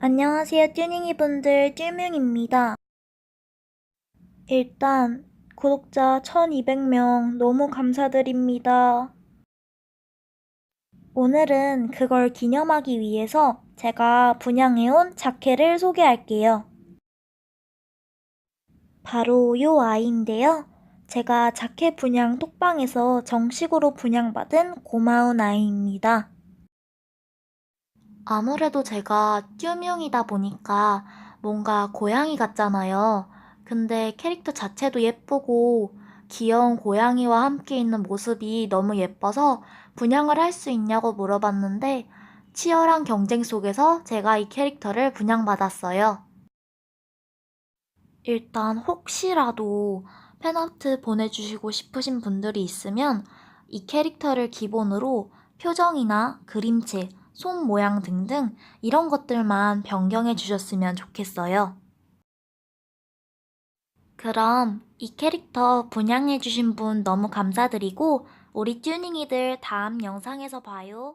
안녕하세요, 튜닝이 분들, 쭈명입니다. 일단, 구독자 1200명 너무 감사드립니다. 오늘은 그걸 기념하기 위해서 제가 분양해온 자켓을 소개할게요. 바로 요 아이인데요. 제가 자켓 분양 톡방에서 정식으로 분양받은 고마운 아이입니다. 아무래도 제가 쭈명이다 보니까 뭔가 고양이 같잖아요. 근데 캐릭터 자체도 예쁘고 귀여운 고양이와 함께 있는 모습이 너무 예뻐서 분양을 할 수 있냐고 물어봤는데 치열한 경쟁 속에서 제가 이 캐릭터를 분양받았어요. 일단 혹시라도 팬아트 보내주시고 싶으신 분들이 있으면 이 캐릭터를 기본으로 표정이나 그림체, 손 모양 등등 이런 것들만 변경해 주셨으면 좋겠어요. 그럼 이 캐릭터 분양해 주신 분 너무 감사드리고 우리 튜닝이들 다음 영상에서 봐요.